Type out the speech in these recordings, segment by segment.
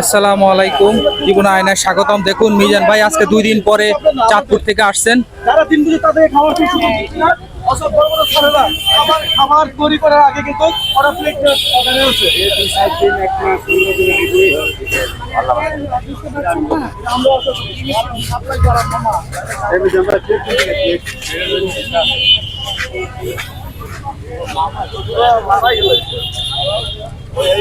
আসসালামু আলাইকুম। জীবন আয়নায় স্বাগতম। দেখুন মিজান ভাই আজকে দুই দিন পরে চাঁদপুর থেকে আসছেন। খাবার। তৈরি করার আগে কিন্তু আমরা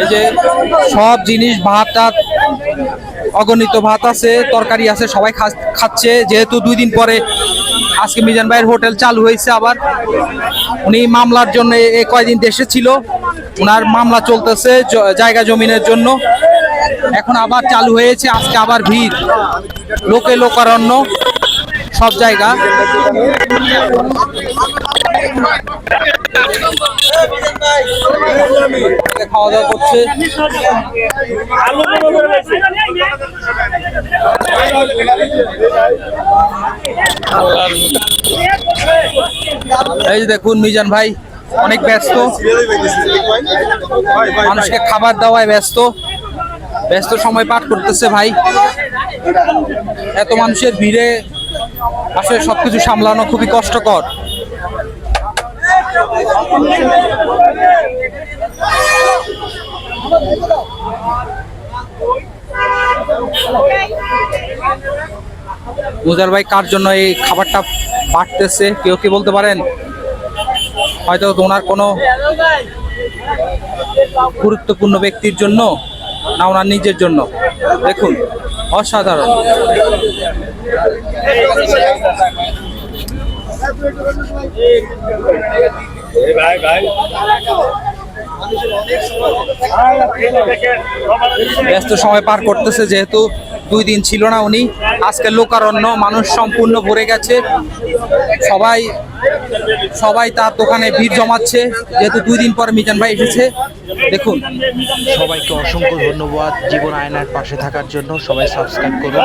এই যে সব জিনিস, ভাত টাত অগণিত ভাত আছে, তরকারি আছে, সবাই খাচ্ছে। যেহেতু দুই দিন পরে আজকে মিজান ভাইয়ের হোটেল চালু হয়েছে আবার। উনি মামলার জন্য এই কয়দিন দেশে ছিল ওনার মামলা চলতেছে জায়গা জমিনের জন্য। এখন আবার চালু হয়েছে, আজকে আবার ভিড়। লোকে লোকারণ্য, সব জায়গা। খাওয়া দাওয়া করছে। এই যে দেখুন মিজান ভাই, অনেক ব্যস্ত। মানুষকে খাবার দেওয়ায় ব্যস্ত। ব্যস্ত সময় পার করতেছে ভাই। এত মানুষের ভিড়ে আসলে সবকিছু সামলানো খুবই কষ্টকর। মুজার ভাই, কার জন্য এই খাবারটা বাড়তেছে? কেউ কি বলতে পারেন? হয়তো ওনার কোনো গুরুত্বপূর্ণ ব্যক্তির জন্য না ওনার নিজের জন্য। দেখুন, অসাধারণ। ব্যস্ত সময় পার করতেছে, যেহেতু দুই দিন ছিল না উনি। আজকে লোকারণ্য, মানুষ সম্পূর্ণ ভরে গেছে। সবাই সবাই তার দোকানে ভিড় জমাচ্ছে, যেহেতু দুই দিন পর মিজান ভাই এসেছে। দেখুন সবাইকে অসংখ্য ধন্যবাদ জীবন আয়নার পাশে থাকার জন্য সবাই সাবস্ক্রাইব করুন।